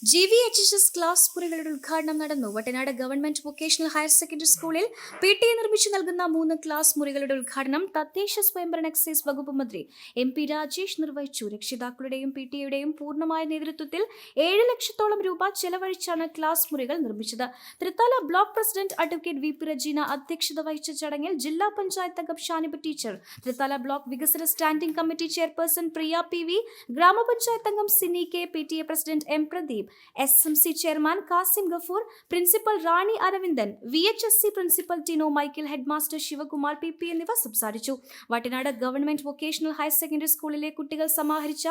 G V H S S class മുറികളുടെ ഉദ്ഘാടനം നടന്നു. Vattanad government vocational higher secondary സ്കൂളിൽ P T A നിർമ്മിച്ചു നൽകുന്ന മൂന്ന് ക്ലാസ് മുറികളുടെ ഉദ്ഘാടനം തദ്ദേശ സ്വയംഭരണ എക്സൈസ് വകുപ്പ് മന്ത്രി എം പി രാജേഷ് നിർവഹിച്ചു. രക്ഷിതാക്കളുടെയും പി ടി എയുടെയും പൂർണമായ നേതൃത്വത്തിൽ ഏഴ് ലക്ഷത്തോളം രൂപ ചെലവഴിച്ചാണ് ക്ലാസ് മുറികൾ നിർമ്മിച്ചത്. Thrithala block president advocate V P Rajeena അധ്യക്ഷത വഹിച്ച ചടങ്ങിൽ ജില്ലാ പഞ്ചായത്ത് അംഗം ഷാനിബ ടീച്ചർ തൃത്താല ബ്ലോക്ക് വികസന standing committee chairperson Priya P V ഗ്രാമപഞ്ചായത്ത് അംഗം Sini K P T A president M Pradeep S M C chairman Kasim Gafoor principal Rani Aravindan V H S C principal Tino Michael headmaster Sivakumar P P എന്നിവർ സംസാരിച്ചു. Vattanad government vocational higher secondary സ്കൂളിലെ കുട്ടികൾ സമാഹരിച്ച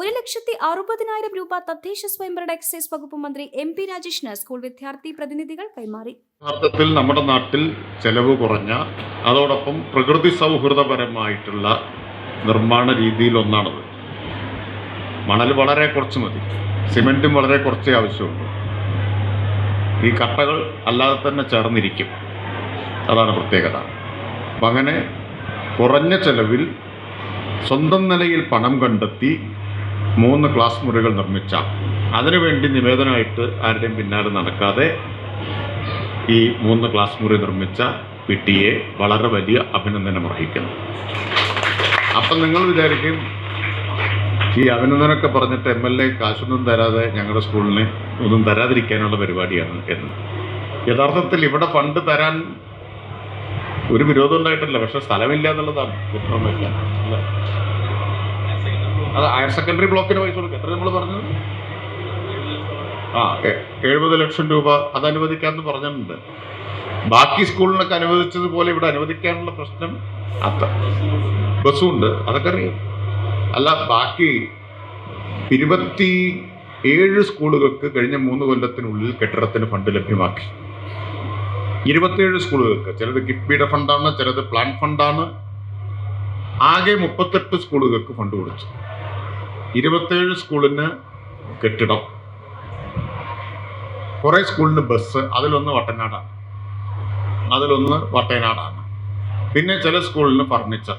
ഒരു ലക്ഷത്തി അറുപതിനായിരം രൂപ തദ്ദേശ സ്വയംഭരണ എക്സൈസ് വകുപ്പ് മന്ത്രി എം പി രാജേഷിന് സ്കൂൾ വിദ്യാർത്ഥി പ്രതിനിധികൾ കൈമാറി. യഥാർത്ഥത്തിൽ നമ്മുടെ നാട്ടിൽ ചെലവ് കുറഞ്ഞ അതോടൊപ്പം പ്രകൃതി സൗഹൃദപരമായിട്ടുള്ള നിർമ്മാണ രീതിയിലൊന്നാണത്. മണൽ വളരെ കുറച്ച് മതി. സിമെന്റും വളരെ കുറച്ചേ ആവശ്യമുള്ളൂ. ഈ കട്ടകൾ അല്ലാതെ തന്നെ ചേർന്നിരിക്കും. അതാണ് പ്രത്യേകത. അപ്പം അങ്ങനെ കുറഞ്ഞ ചെലവിൽ സ്വന്തം നിലയിൽ പണം കണ്ടെത്തി മൂന്ന് ക്ലാസ് മുറികൾ നിർമ്മിച്ച. അതിനുവേണ്ടി നിവേദനമായിട്ട് ആരുടെയും പിന്നാലെ നടക്കാതെ ഈ മൂന്ന് ക്ലാസ് മുറി നിർമ്മിച്ച പി വളരെ വലിയ അഭിനന്ദനം അർഹിക്കുന്നു. അപ്പം നിങ്ങൾ വിചാരിക്കും ഈ അഭിനന്ദനമൊക്കെ പറഞ്ഞിട്ട് എം എൽ എ കാശൊന്നും തരാതെ ഞങ്ങളുടെ സ്കൂളിന് ഒന്നും തരാതിരിക്കാനുള്ള പരിപാടിയാണ് എന്ന്. യഥാർത്ഥത്തിൽ ഇവിടെ ഫണ്ട് തരാൻ ഒരു വിരോധം ഉണ്ടായിട്ടില്ല. പക്ഷെ സ്ഥലമില്ല എന്നുള്ളതാണ്? അത് ഹയർ സെക്കൻഡറി ബ്ലോക്കിന് പൈസ കൊടുക്കും. എത്ര നമ്മൾ പറഞ്ഞത്? ആ എഴുപത് ലക്ഷം രൂപ അത് അനുവദിക്കാമെന്ന് പറഞ്ഞിട്ടുണ്ട്. ബാക്കി സ്കൂളിനൊക്കെ അനുവദിച്ചതുപോലെ ഇവിടെ അനുവദിക്കാനുള്ള പ്രശ്നം അത്ര. ബസ്സും ഉണ്ട്. അതൊക്കെ അറിയാം. അല്ല ബാക്കി ഇരുപത്തി ഏഴ് സ്കൂളുകൾക്ക് കഴിഞ്ഞ മൂന്ന് കൊല്ലത്തിനുള്ളിൽ കെട്ടിടത്തിന് ഫണ്ട് ലഭ്യമാക്കി. ഇരുപത്തിയേഴ് സ്കൂളുകൾക്ക്. ചിലത് കിഫ്ബിയുടെ ഫണ്ടാണ് ചിലത് പ്ലാൻ ഫണ്ടാണ്. ആകെ മുപ്പത്തെട്ട് സ്കൂളുകൾക്ക് ഫണ്ട് കൊടുത്തു. ഇരുപത്തേഴ് സ്കൂളിന് കെട്ടിടം. കുറേ സ്കൂളിന് ബസ് അതിലൊന്ന് വട്ടനാടാണ്. അതിലൊന്ന് വട്ടയനാടാണ് പിന്നെ ചില സ്കൂളിന് ഫർണിച്ചർ.